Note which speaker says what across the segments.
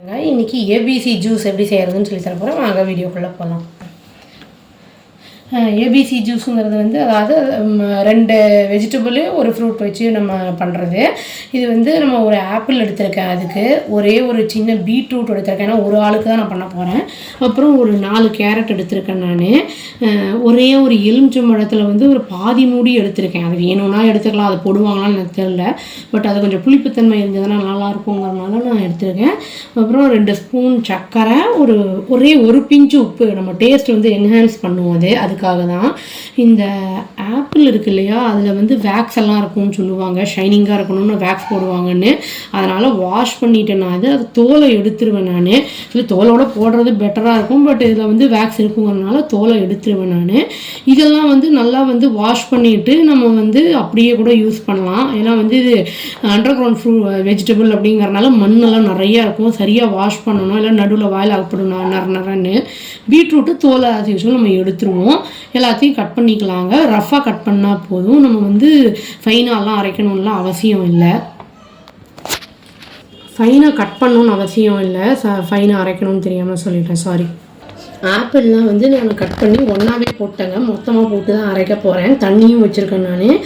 Speaker 1: இன்றைக்கி ABC juice எப்படி செய்கிறதுன்னு சொல்லி தர போகிறேன் வாங்க வீடியோக்குள்ளே போகலாம் ஏபிசி ஜூஸுங்கிறது வந்து அதாவது ரெண்டு வெஜிடபிள் ஒரு ஃப்ரூட் வச்சு நம்ம பண்ணுறது இது வந்து நம்ம ஒரு ஆப்பிள் எடுத்திருக்கேன் அதுக்கு. ஒரே ஒரு சின்ன பீட்ரூட் எடுத்திருக்கேன். ஏன்னா ஒரு ஆளுக்கு தான் நான் பண்ண போகிறேன் அப்புறம் ஒரு நாலு கேரட் எடுத்திருக்கேன் நான். ஒரே ஒரு எலுமிச்சம்பழத்தில் வந்து ஒரு பாதி மூடி எடுத்திருக்கேன். அது வேணும்னா எடுத்துக்கலாம். அது போடுவாங்களான்னு எனக்கு தெரில பட் அது கொஞ்சம் புளிப்புத்தன்மை இருந்ததுன்னா நல்லா இருக்குங்கிறனால நான் எடுத்திருக்கேன். அப்புறம் ரெண்டு ஸ்பூன் சர்க்கரை. ஒரு ஒரே ஒரு பிஞ்சு உப்பு. நம்ம டேஸ்ட் வந்து என்ஹான்ஸ் பண்ணுவோம் அது அதுக்காக தான் இந்த ஆப்பிள் இருக்கு இல்லையா அதில் வந்து வேக்ஸ் எல்லாம் இருக்கும்னு சொல்லுவாங்க. ஷைனிங்காக இருக்கணும்னு வேக்ஸ் போடுவாங்கன்னு. அதனால் வாஷ் பண்ணிட்டேன் நான். அது அது தோலை எடுத்துருவேன் நான். இல்லை தோலோட போடுறது பெட்டராக இருக்கும். பட் இதில் வந்து வேக்ஸ் இருக்குங்கிறனால தோலை எடுத்துருவேன் நான். இதெல்லாம் வந்து நல்லா வந்து வாஷ் பண்ணிட்டு நம்ம வந்து அப்படியே கூட யூஸ் பண்ணலாம். ஏன்னா வந்து இது அண்டர் கிரவுண்ட் ஃப்ரூ வெஜிடபிள் அப்படிங்கிறனால மண்ணெல்லாம் நிறையா இருக்கும். சரியாக வாஷ் பண்ணணும். இல்லை நடுவில் வாயில் அகப்படும் நர நரன்னு. பீட்ரூட்டு தோலை as நம்ம எடுத்துருவோம். எல்லாத்தையும் கட் பண்ணிக்கலாங்க. ரஃபாக கட் பண்ணால் போதும். நம்ம வந்து ஃபைனாலாம் அரைக்கணும்லாம் அவசியம் இல்லை. ஃபைனாக கட் பண்ணணும்னு அவசியம் இல்லை. ச ஃபைனாக அரைக்கணும்னு தெரியாமல் சொல்லிட்டேன். சாரி ஆப்பிள்லாம் வந்து நான் கட் பண்ணி ஒன்றாவே போட்டேங்க. மொத்தமாக போட்டு தான் அரைக்க போகிறேன் தண்ணியும் வச்சுருக்கேன் நான்.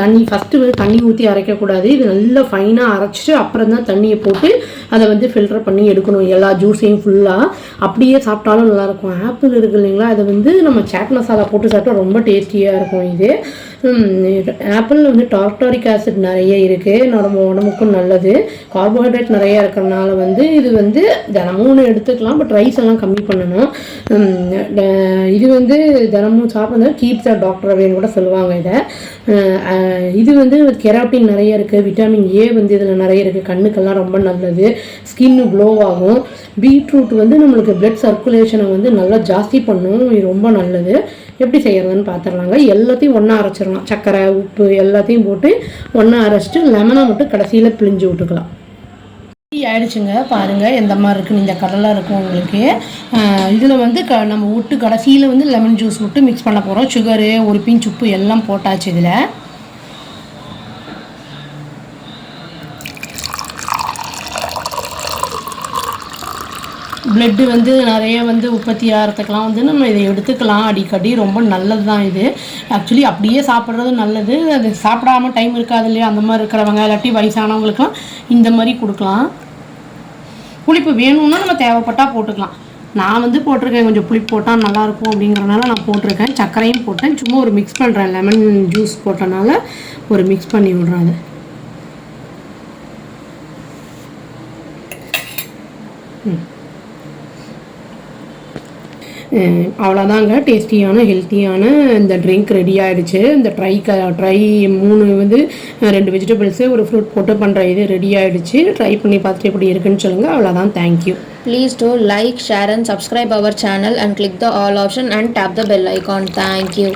Speaker 1: தண்ணி ஃபஸ்ட்டு வந்து தண்ணி ஊற்றி அரைக்கக்கூடாது இது நல்லா ஃபைனாக அரைச்சிட்டு அப்புறம் தான் தண்ணியை போட்டு அதை வந்து ஃபில்டர் பண்ணி எடுக்கணும். எல்லா ஜூஸையும் ஃபுல்லாக அப்படியே சாப்பிட்டாலும் நல்லாயிருக்கும். ஆப்பிள் இருக்குது இல்லைங்களா? அதை வந்து நம்ம சாட் மசாலா போட்டு சாப்பிட்டா ரொம்ப டேஸ்டியாக இருக்கும் இது. ஆப்பிளில் வந்து டார்டாரிக் ஆசிட் நிறைய இருக்குது நம்ம உடம்புக்கும் நல்லது. கார்போஹைட்ரேட் நிறைய இருக்கிறனால வந்து இது வந்து தினமும் ஒன்று எடுத்துக்கலாம். பட் ரைஸ் எல்லாம் கம்மி பண்ணணும். இது வந்து தினமும் சாப்பிட்றது கீப் த டாக்டர் அப்படின்னு கூட சொல்லுவாங்க இதை. இது வந்து கெராட்டின் நிறைய இருக்குது விட்டமின் ஏ வந்து இதில் நிறைய இருக்குது கண்ணுக்கெல்லாம் ரொம்ப நல்லது. ஸ்கின்னு க்ளோ ஆகும். பீட்ரூட் வந்து நம்மளுக்கு பிளட் சர்க்குலேஷனை வந்து நல்லா ஜாஸ்தி பண்ணும். இது ரொம்ப நல்லது. எப்படி செய்யறதுன்னு பார்த்துடலாங்க எல்லாத்தையும் ஒன்றா அரைச்சிடலாம். சர்க்கரை உப்பு எல்லாத்தையும் போட்டு ஒன்றா அரைச்சிட்டு லெமனை மட்டும் கடைசியில் பிழிஞ்சு விட்டுக்கலாம். டீ ஆயிடுச்சுங்க. பாருங்கள் எந்த மாதிரி இருக்குன்னு இந்த கடலாக இருக்கும் உங்களுக்கு. இதில் வந்து க நம்ம விட்டு கடைசியில் வந்து லெமன் ஜூஸ் விட்டு மிக்ஸ் பண்ண போகிறோம் சுகரு ஒரு பிஞ்ச் உப்பு எல்லாம் போட்டாச்சு இதில். பிளட்டு வந்து நிறைய வந்து உற்பத்தி ஆகிறதுக்கெலாம் வந்து நம்ம இதை எடுத்துக்கலாம் அடிக்கடி. ரொம்ப நல்லது தான் இது. ஆக்சுவலி அப்படியே சாப்பிட்றது நல்லது. அது சாப்பிடாம டைம் இருக்காது இல்லையா? அந்த மாதிரி இருக்கிறவங்க இல்லாட்டி வயசானவங்களுக்குலாம் இந்த மாதிரி கொடுக்கலாம். புளிப்பு வேணும்னா நம்ம தேவைப்பட்டால் போட்டுக்கலாம். நான் வந்து போட்டிருக்கேன். கொஞ்சம் புளிப்பு போட்டால் நல்லாயிருக்கும் அப்படிங்கிறனால நான் போட்டிருக்கேன். சர்க்கரையும் போட்டேன். சும்மா ஒரு மிக்ஸ் பண்ணுறேன் லெமன் ஜூஸ் போட்டனால ஒரு மிக்ஸ் பண்ணி விடுறேன் அதை. அஹ் அவ்வளோதாங்க டேஸ்டியான ஹெல்த்தியான இந்த ட்ரிங்க் ரெடி ஆயிடுச்சு. இந்த ட்ரை க ட்ரை மூணு வந்து ரெண்டு வெஜிடபிள்ஸு ஒரு ஃப்ரூட் போட்டு பண்ணுற இது ரெடி ஆயிடுச்சு. ட்ரை பண்ணி பார்த்துட்டு எப்படி இருக்குன்னு சொல்லுங்கள் அவ்வளோதான் thank you
Speaker 2: please do like share and subscribe our channel and click the all option and tap the bell icon thank you.